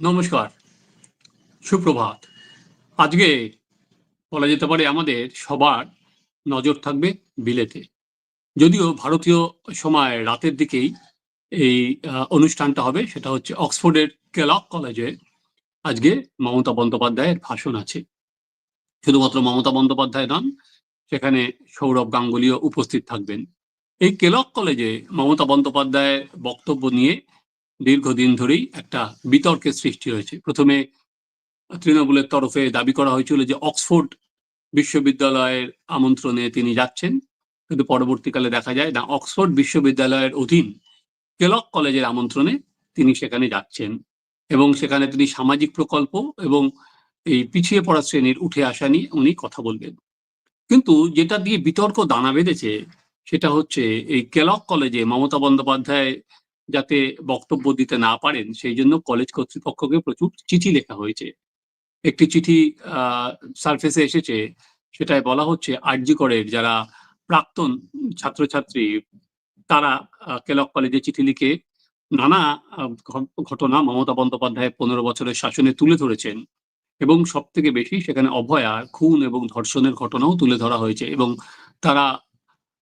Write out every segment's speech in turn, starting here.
নমস্কার, সুপ্রভাত। আজকে বলা যেতে পারে আমাদের সবার নজর থাকবে বিলেতে। যদিও ভারতীয় সময় রাতের দিকেই এই অনুষ্ঠানটা হবে, সেটা হচ্ছে অক্সফোর্ডের কেলক কলেজে আজকে মমতা বন্দ্যোপাধ্যায়ের ভাষণ আছে। শুধুমাত্র মমতা বন্দ্যোপাধ্যায় নন, সেখানে সৌরভ গাঙ্গুলিও উপস্থিত থাকবেন। এই কেলক কলেজে মমতা বন্দ্যোপাধ্যায়ের বক্তব্য নিয়ে দীর্ঘদিন ধরেই একটা বিতর্কের সৃষ্টি হয়েছে। প্রথমে তৃণমূলের তরফে দাবি করা হয়েছিল যে অক্সফোর্ড বিশ্ববিদ্যালয়ের আমন্ত্রণে তিনি যাচ্ছেন, কিন্তু পরবর্তীকালে দেখা যায় না, অক্সফোর্ড বিশ্ববিদ্যালয়ের অধীন কেলক কলেজের আমন্ত্রণে তিনি সেখানে যাচ্ছেন এবং সেখানে তিনি সামাজিক প্রকল্প এবং এই পিছিয়ে পড়া শ্রেণির উঠে আসা নিয়ে উনি কথা বলবেন। কিন্তু যেটা দিয়ে বিতর্ক দানা বেঁধেছে সেটা হচ্ছে এই কেলক কলেজে মমতা বন্দ্যোপাধ্যায় যাতে বক্তব্য দিতে না পারেন, সেই জন্য কলেজ কর্তৃপক্ষকে প্রচুর চিঠি লেখা হয়েছে। একটি চিঠি সার্ফেসে এসেছে, সেটায় বলা হচ্ছে আরজি করের যারা প্রাক্তন ছাত্রছাত্রী, তারা কেলক কলেজে চিঠি লিখে নানা ঘটনা মমতা বন্দ্যোপাধ্যায়ের পনেরো বছরের শাসনে তুলে ধরেছেন এবং সব থেকে বেশি সেখানে অভয়া, খুন এবং ধর্ষণের ঘটনাও তুলে ধরা হয়েছে এবং তারা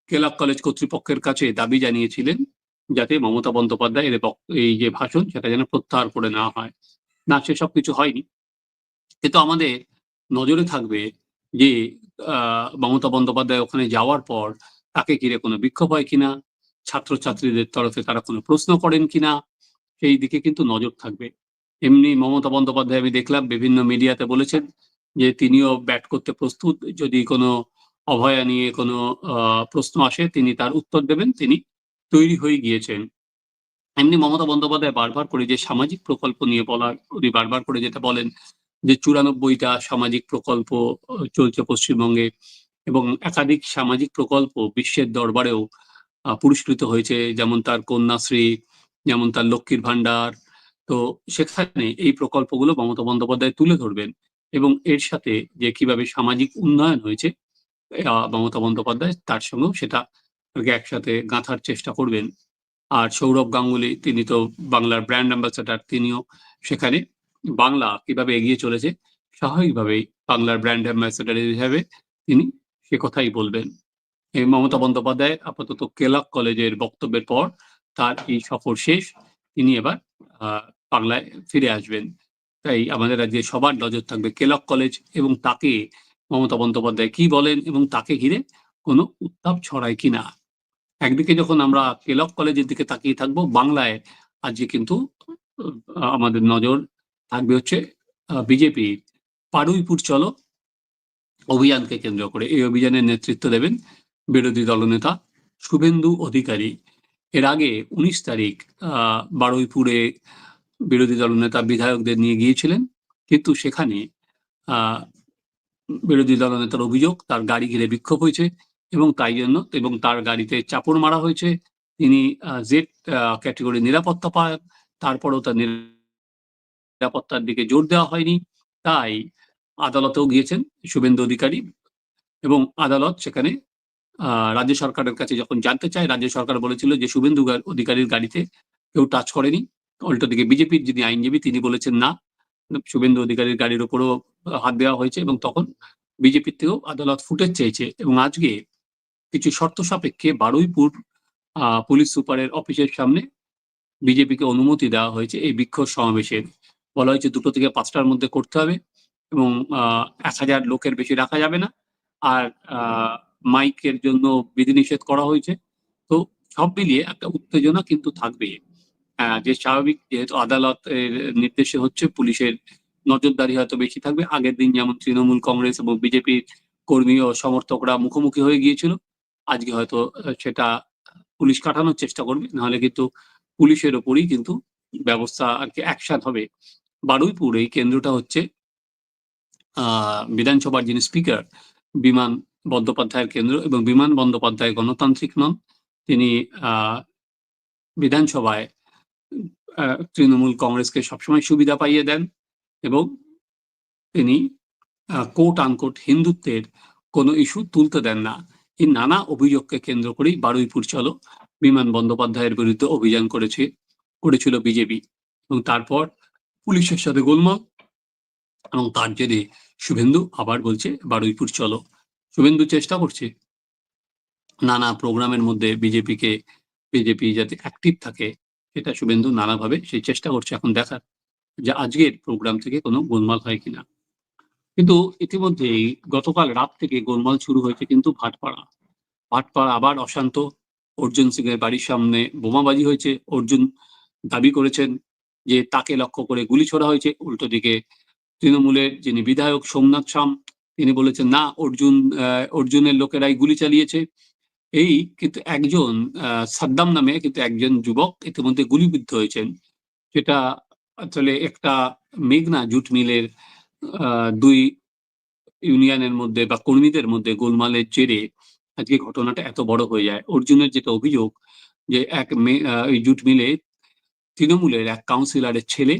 কেলক কলেজ কর্তৃপক্ষের কাছে দাবি জানিয়েছিলেন যাতে মমতা বন্দ্যোপাধ্যায় এদের এই যে ভাষণ, সেটা যেন প্রত্যাহার করে নেওয়া হয়। না সেসব কিছু হয়নি। কিন্তু আমাদের নজরে থাকবে যে মমতা বন্দ্যোপাধ্যায় ওখানে যাওয়ার পর তাকে ঘিরে কোনো বিক্ষোভ হয় কিনা, ছাত্রছাত্রীদের তরফে তারা কোনো প্রশ্ন করেন কিনা, সেই দিকে কিন্তু নজর থাকবে। এমনি মমতা বন্দ্যোপাধ্যায় আমি দেখলাম বিভিন্ন মিডিয়াতে বলেছেন যে, তিনিও ব্যাট করতে প্রস্তুত। যদি কোনো অভয়া নিয়ে কোনো প্রশ্ন আসে, তিনি তার উত্তর দেবেন। তিনি তৈরি হয়ে গিয়েছেন। এমনি মমতা বন্দ্যোপাধ্যায় বারবার করে যে সামাজিক প্রকল্প নিয়ে বলার, উনি বারবার করে যেটা বলেন যে চুরানব্বইটা সামাজিক প্রকল্প চলছে পশ্চিমবঙ্গে এবং একাধিক সামাজিক প্রকল্প বিশ্বের দরবারেও পুরস্কৃত হয়েছে। যেমন তার কন্যাশ্রী, যেমন তার লক্ষ্মীর ভান্ডার তো সেখানে এই প্রকল্পগুলো মমতা বন্দ্যোপাধ্যায় তুলে ধরবেন এবং এর সাথে যে কীভাবে সামাজিক উন্নয়ন হয়েছে মমতা বন্দ্যোপাধ্যায় তার সঙ্গেও সেটা একসাথে গাঁথার চেষ্টা করবেন। আর সৌরভ গাঙ্গুলি, তিনি তো বাংলার ব্র্যান্ড অ্যাম্বাসাডার তিনিও সেখানে বাংলা কীভাবে এগিয়ে চলেছে, স্বাভাবিকভাবেই বাংলার ব্র্যান্ড অ্যাম্বাসাডার হিসাবে তিনি সে কথাই বলবেন। এই মমতা বন্দ্যোপাধ্যায় আপাতত কেলক কলেজের বক্তব্যের পর তার এই সফর শেষ, তিনি এবার বাংলায় ফিরে আসবেন। তাই আমাদের রাজ্যে সবার নজর থাকবে কেলক কলেজ এবং তাকে মমতা বন্দ্যোপাধ্যায় কি বলেন এবং তাকে ঘিরে কোনো উত্তাপ ছড়ায় কিনা। একদিকে যখন আমরা কেলক কলেজের দিকে তাকিয়ে থাকব, বাংলায় আজকে কিন্তু আমাদের নজর থাকবে হচ্ছে বিজেপি পাড়ুইপুর চলো অভিযানকে কেন্দ্র করে। এই অভিযানের নেতৃত্ব দেবেন বিরোধী দলনেতা শুভেন্দু অধিকারী। এর আগে উনিশ তারিখ বারুইপুরে বিরোধী দলনেতা বিধায়কদের নিয়ে গিয়েছিলেন, কিন্তু সেখানে বিরোধী দলনেতার অভিযোগ, তার গাড়ি ঘিরে বিক্ষোভ হয়েছে। এবং তাই জন্য এবং তার গাড়িতে চাপড় মারা হয়েছে। তিনি জেড ক্যাটেগরি নিরাপত্তা পান তারপরও তার নিরাপত্তার দিকে জোর দেওয়া হয়নি। তাই আদালতেও গিয়েছেন শুভেন্দু অধিকারী এবং আদালত সেখানে রাজ্য সরকারের কাছে যখন জানতে চায়, রাজ্য সরকার বলেছিল যে শুভেন্দু অধিকারীর গাড়িতে কেউ টাচ করেনি। উল্টো দিকে বিজেপির যিনি আইনজীবী, তিনি বলেছেন না। শুভেন্দু অধিকারীর গাড়ির উপরও হাত দেওয়া হয়েছে এবং তখন বিজেপির থেকেও আদালত ফুটেজ চেয়েছে এবং আজকে কিছু শর্ত সাপেক্ষে বারুইপুর পুলিশ সুপারের অফিসের সামনে বিজেপিকে অনুমতি দেওয়া হয়েছে। এই বিক্ষোভ সমাবেশের বলা হয়েছে দুটো থেকে পাঁচটার মধ্যে করতে হবে এবং এক হাজার লোকের বেশি রাখা যাবে না। আর মাইকের জন্য বিধিনিষেধ করা হয়েছে। তো সব মিলিয়ে একটা উত্তেজনা কিন্তু থাকবে যে স্বাভাবিক যেহেতু আদালতের নির্দেশে হচ্ছে, পুলিশের নজরদারি হয়তো বেশি থাকবে। আগের দিন যেমন তৃণমূল কংগ্রেস এবং বিজেপির কর্মী ও সমর্থকরা মুখোমুখি হয়ে গিয়েছিল। আজকে হয়তো সেটা পুলিশ কাটানোর চেষ্টা করবে, নাহলে কিন্তু পুলিশের ওপরই কিন্তু ব্যবস্থা আর কি অ্যাকশন হবে। বারুইপুর, এই কেন্দ্রটা হচ্ছে বিধানসভার যিনি স্পিকার বিমান বন্দ্যোপাধ্যায়ের কেন্দ্র এবং বিমান বন্দ্যোপাধ্যায় গণতান্ত্রিক নন, তিনি বিধানসভায় তৃণমূল কংগ্রেসকে সবসময় সুবিধা পাইয়ে দেন এবং তিনি কোট আনকোট হিন্দুত্বের কোনো ইস্যু তুলতে দেন না। এই নানা অভিযোগকে কেন্দ্র করেই বারুইপুর চলো বিমান বন্দ্যোপাধ্যায়ের বিরুদ্ধে অভিযান করেছে, করেছিল বিজেপি এবং তারপর পুলিশের সাথে গোলমাল এবং তার জেরে শুভেন্দু আবার বলছে বারুইপুর চলো। শুভেন্দু চেষ্টা করছে নানা প্রোগ্রামের মধ্যে বিজেপিকে, বিজেপি যাতে অ্যাক্টিভ থাকে সেটা শুভেন্দু নানাভাবে সেই চেষ্টা করছে এখন দেখার যে আজকের প্রোগ্রাম থেকে কোনো গোলমাল হয় কিনা। কিন্তু ইতিমধ্যেই গতকাল রাত থেকে গোলমাল শুরু হয়েছে কিন্তু ভাটপাড়া। ভাটপাড়া আবার অশান্ত। অর্জুন সিং এর বাড়ির সামনে বোমাবাজি হয়েছে। অর্জুন দাবি করেছেন যে তাকে লক্ষ্য করে গুলি ছোড়া হয়েছে। উল্টো দিকে তৃণমূলের যিনি বিধায়ক সোমনাথ শাম তিনি বলেছেন, না, অর্জুন অর্জুনের লোকেরাই গুলি চালিয়েছে। এই কিন্তু একজন সাদ্দাম নামে কিন্তু একজন যুবক ইতিমধ্যে গুলিবিদ্ধ হয়েছেন। যেটা আসলে একটা মেঘনা জুট মিলের দুই ইউনিয়নের মধ্যে বা কর্মীদের মধ্যে গোলমালের জেরে আজকে ঘটনাটা এত বড় হয়ে যায়। অর্জুনের যেটা অভিযোগ যে এক মে- আহ, ওই জুট মিলে তৃণমূলের এক কাউন্সিলরের ছেলে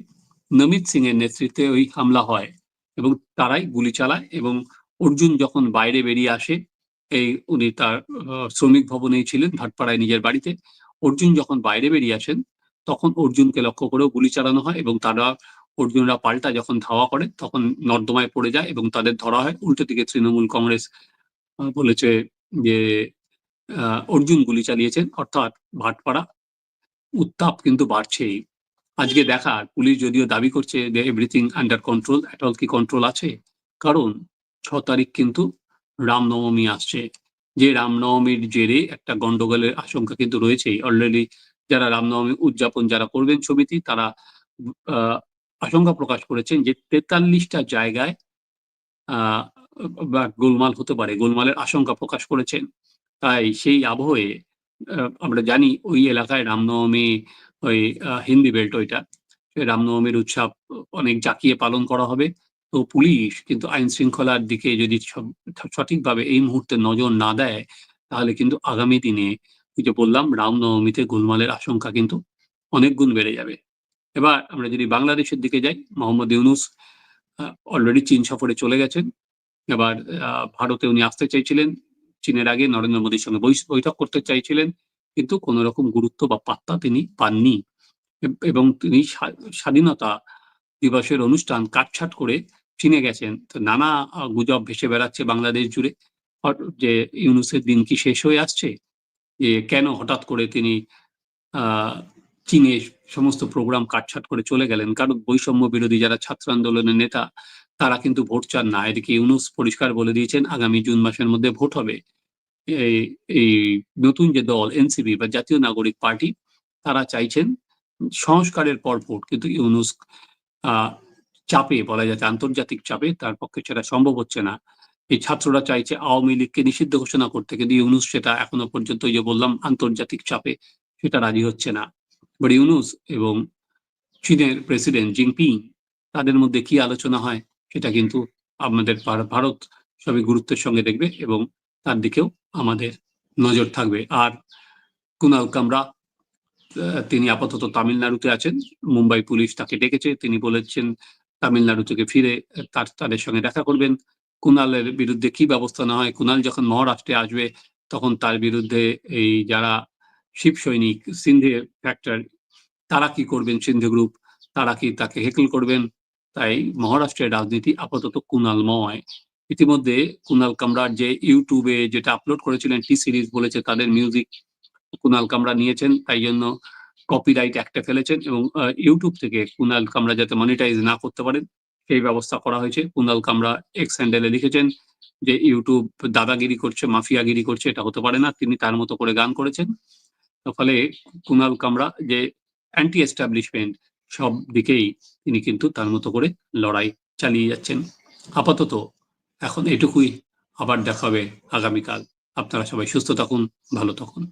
নমিত সিং এর নেতৃত্বে ওই হামলা হয় এবং তারাই গুলি চালায় এবং অর্জুন যখন বাইরে বেরিয়ে আসে এই উনি তার শ্রমিক ভবনেই ছিলেন ভাটপাড়ায় নিজের বাড়িতে। অর্জুন যখন বাইরে বেরিয়ে আসেন তখন অর্জুনকে লক্ষ্য করেও গুলি চালানো হয় এবং তারা অর্জুনরা পাল্টা যখন ধাওয়া করে, তখন নর্দমায় পড়ে যায় এবং তাদের ধরা হয়। উল্টো দিকে তৃণমূল কংগ্রেস বলেছে যে অর্জুন গুলি চালিয়েছেন, অর্থাৎ ভাটপাড়া। উত্তাপ কিন্তু বাড়ছেই। আজকে দেখা, পুলিশ যদিও দাবি করছে যে everything under control at all কি কন্ট্রোল আছে? কারণ ছ তারিখ কিন্তু রামনবমী আসছে। যে রামনবমীর জেরে একটা গন্ডগোলের আশঙ্কা কিন্তু রয়েছেই। অলরেডি যারা রামনবমী উদযাপন যারা করবেন সমিতি তারা আশঙ্কা প্রকাশ করেছেন যে তেতাল্লিশটা জায়গায় বা গোলমাল হতে পারে, গোলমালের আশঙ্কা প্রকাশ করেছেন। তাই সেই আবহে আমরা জানি ওই এলাকায় রামনবমী, ওই হিন্দি বেল্ট ওইটা রামনবমীর উৎসব অনেক জাকিয়ে পালন করা হবে। তো পুলিশ কিন্তু আইন শৃঙ্খলার দিকে যদি সঠিকভাবে এই মুহূর্তে নজর না দেয়, তাহলে কিন্তু আগামী দিনে, ওই যে বললাম, রামনবমীতে গোলমালের আশঙ্কা কিন্তু অনেক গুণ বেড়ে যাবে। এবার আমরা যদি বাংলাদেশের দিকে যাই, মোহাম্মদ ইউনুস অলরেডি চীন সফরে চলে গেছেন। এবার ভারতে উনি আসতে চাইছিলেন। চীনের আগে নরেন্দ্র মোদীর সঙ্গে বৈঠক করতে চাইছিলেন, কিন্তু কোন রকম গুরুত্ব বা পাত্তা তিনি পাননি। এবং তিনি স্বা- স্বাধীনতা দিবসের অনুষ্ঠান কাটছাট করে চীনে গেছেন। তো নানা গুজব ভেসে বেড়াচ্ছে বাংলাদেশ জুড়ে। যে ইউনুসের দিন কি শেষ হয়ে আসছে? যে কেন হঠাৎ করে তিনি চীনে সমস্ত প্রোগ্রাম কাটছাট করে চলে গেলেন। কারণ বৈষম্য বিরোধী যারা ছাত্র আন্দোলনের নেতা, তারা কিন্তু ভোট চান না। এদিকে ইউনুস পরিষ্কার বলে দিয়েছেন, আগামী জুন মাসের মধ্যে ভোট হবে। এই নতুন যে দল এনসিপি বা জাতীয় নাগরিক পার্টি, তারা চাইছেন সংস্কারের পর ভোট। কিন্তু ইউনুস চাপে বলা যাচ্ছে আন্তর্জাতিক চাপে তার পক্ষে সেটা সম্ভব হচ্ছে না। এই ছাত্ররা চাইছে আওয়ামী লীগকে নিষিদ্ধ ঘোষণা করতে। কিন্তু ইউনুস সেটা এখনও পর্যন্ত যে বললাম, আন্তর্জাতিক চাপে সেটা রাজি হচ্ছে না। বাট ইউনুস এবং চীনের প্রেসিডেন্ট জিনপিং, তাদের মধ্যে কি আলোচনা হয় সেটা কিন্তু আমাদের ভারত সবই গুরুত্বের সঙ্গে দেখবে এবং তার দিকেও আমাদের নজর থাকবে। আর কুনাল কামরা তিনি আপাতত তামিলনাড়ুতে আছেন। মুম্বাই পুলিশ তাকে ডেকেছে। তিনি বলেছেন, তামিলনাড়ু থেকে ফিরে তার তাদের সঙ্গে দেখা করবেন। কুনালের বিরুদ্ধে কি ব্যবস্থা না হয়? কুনাল যখন মহারাষ্ট্রে আসবে, তখন তার বিরুদ্ধে এই যারা শিব সৈনিক, সিন্ধে ফ্যাক্টর তারা কি করবেন সিন্ধে গ্রুপ তারা কি তাকে হেকল করবেন? তাই মহারাষ্ট্রের রাজনীতি আপাতত কুনালময়। ইতিমধ্যে কুনাল কামরার যে ইউটিউবে যেটা আপলোড করেছিলেন টি সিরিজ বলেছে, তাদের মিউজিক কুনাল কামরা নিয়েছেন, তাই জন্য কপিরাইট একটা ফেলেছেন এবং ইউটিউব থেকে কুনাল কামরা যাতে মনিটাইজ না করতে পারেন, সেই ব্যবস্থা করা হয়েছে। কুনাল কামরা এক্স হ্যান্ডেলে লিখেছেন যে ইউটিউব দাদাগিরি করছে, মাফিয়াগিরি করছে, এটা হতে পারে না। তিনি তার মতো করে গান করেছেন। ফলে কুনাল কামরা যে অ্যান্টি এস্টাবলিশমেন্ট সব দিকেই তিনি কিন্তু তার মতো করে লড়াই চালিয়ে যাচ্ছেন। আপাতত এখন এটুকুই। আবার দেখাবে আগামীকাল। আপনারা সবাই সুস্থ থাকুন, ভালো থাকুন।